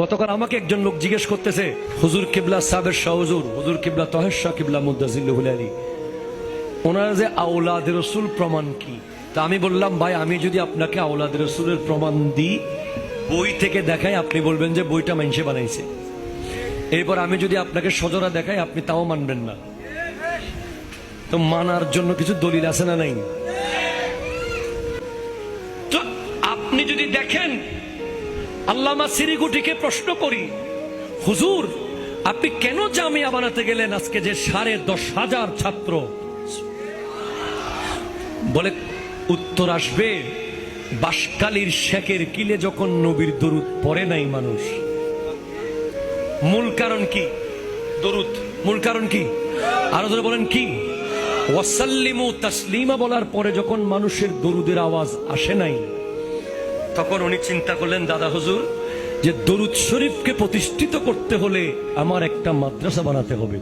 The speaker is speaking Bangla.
গতকাল আমাকে একজন লোক জিজ্ঞেস করতেছে, হুজুর কিবলা সাবের শাহ হুজুর কিবলা তহের শাহ কিবলা মুদাজিল্লুল আলী। ওনারা যে আউলাদ রসুল প্রমাণ কি? তা আমি বললাম, ভাই, আমি যদি আপনাকে আউলাদ রসুলের প্রমাণ দিই, বই থেকে দেখাই, আপনি বলবেন যে বইটা মানুষে বানাইছে। এরপর আমি যদি আপনাকে সজরা দেখাই, আপনি তাও মানবেন না। তো মানার জন্য কিছু দলিল আছে না নাই? তো আপনি যদি দেখেন আল্লামা সিরিগুটিকে প্রশ্ন করি, হুজুর, আপনি কেন জামিয়া বানাতে গেলেন আজকে যে সাড়ে দশ হাজার ছাত্র? বলে, উত্তর আসবে বাসকালীর শেখের কিলে যখন নবীর দরুদ পড়ে নাই মানুষ। মূল কারণ কি? দরুদ, মূল কারণ কি? আরও ধরে বলেন, কি? ওয়াসাল্লিমু তাসলিমা বলার পরে যখন মানুষের দরুদের আওয়াজ আসে নাই তখন উনি চিন্তা করলেন, দাদা হুজুর, যে দরুদ শরীফকে প্রতিষ্ঠিত করতে হলে আমার একটা মাদ্রাসা বানাতে হবে।